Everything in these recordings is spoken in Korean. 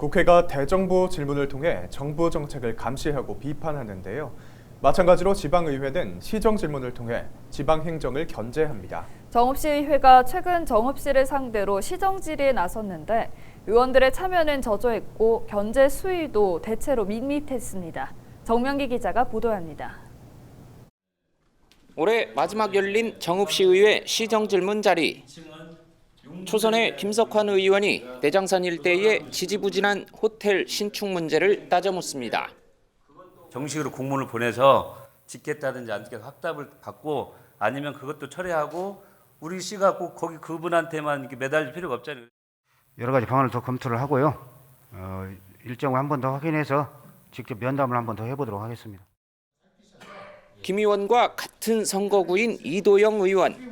국회가 대정부 질문을 통해 정부 정책을 감시하고 비판하는데요. 마찬가지로 지방의회는 시정 질문을 통해 지방 행정을 견제합니다. 정읍시의회가 최근 정읍시를 상대로 시정 질의에 나섰는데 의원들의 참여는 저조했고 견제 수위도 대체로 밋밋했습니다. 정명기 기자가 보도합니다. 올해 마지막 열린 정읍시의회 시정질문 자리. 초선의 김석환 의원이 내장산 일대의 지지부진한 호텔 신축 문제를 따져 묻습니다. 정식으로 공문을 보내서 짓겠다든지 안 짓겠다 확답을 받고 아니면 그것도 철회하고 우리 시가 꼭 거기 그분한테만 이렇게 매달릴 필요가 없잖아요. 여러 가지 방안을 더 검토를 하고요. 어, 일정을 한 번 더 확인해서 직접 면담을 한 번 더 해보도록 하겠습니다. 김 의원과 같은 선거구인 이도영 의원.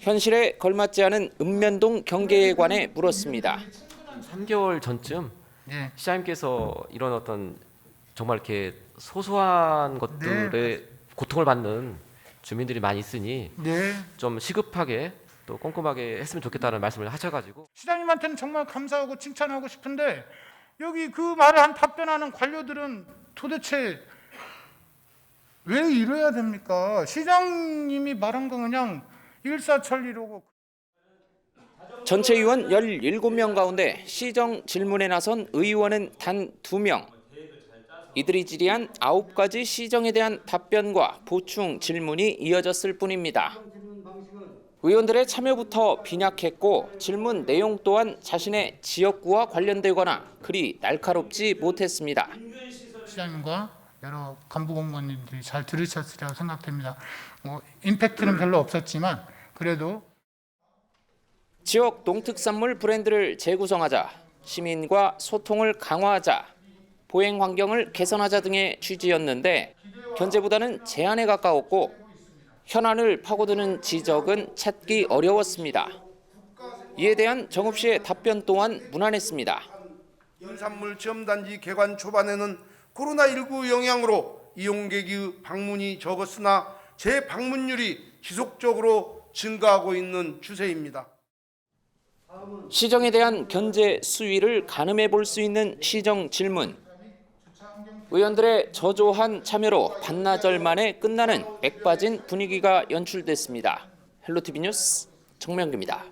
현실에 걸맞지 않은 읍면동 경계에 관해 물었습니다. 3개월 전쯤 예. 시장님께서 이런 어떤 정말 이렇게 소소한 것들에 고통을 받는 주민들이 많이 있으니 네. 좀 시급하게 또 꼼꼼하게 했으면 좋겠다는 말씀을 하셔가지고 시장님한테는 정말 감사하고 칭찬하고 싶은데 여기 그 말을 한 답변하는 관료들은 도대체 왜 이래야 됩니까? 시장님이 말한 거 그냥 일사천리로고 전체 의원 17명 가운데 시정 질문에 나선 의원은 단 2명. 이들이 질의한 9가지 시정에 대한 답변과 보충 질문이 이어졌을 뿐입니다. 의원들의 참여부터 빈약했고 질문 내용 또한 자신의 지역구와 관련되거나 그리 날카롭지 못했습니다. 시장님과 여러 간부 공무원님들이 잘 들으셨으리라고 생각됩니다. 뭐 임팩트는 별로 없었지만 그래도 지역 농특산물 브랜드를 재구성하자, 시민과 소통을 강화하자, 보행 환경을 개선하자 등의 취지였는데 견제보다는 제한에 가까웠고 현안을 파고드는 지적은 찾기 어려웠습니다. 이에 대한 정읍시의 답변 또한 무난했습니다. 연산물 체험단지 개관 초반에는 코로나19 영향으로 이용객의 방문이 적었으나 재방문율이 지속적으로 증가하고 있는 추세입니다. 시정에 대한 견제 수위를 가늠해 볼 수 있는 시정 질문. 의원들의 저조한 참여로 반나절 만에 끝나는 맥빠진 분위기가 연출됐습니다. 헬로티비 뉴스 정명기입니다.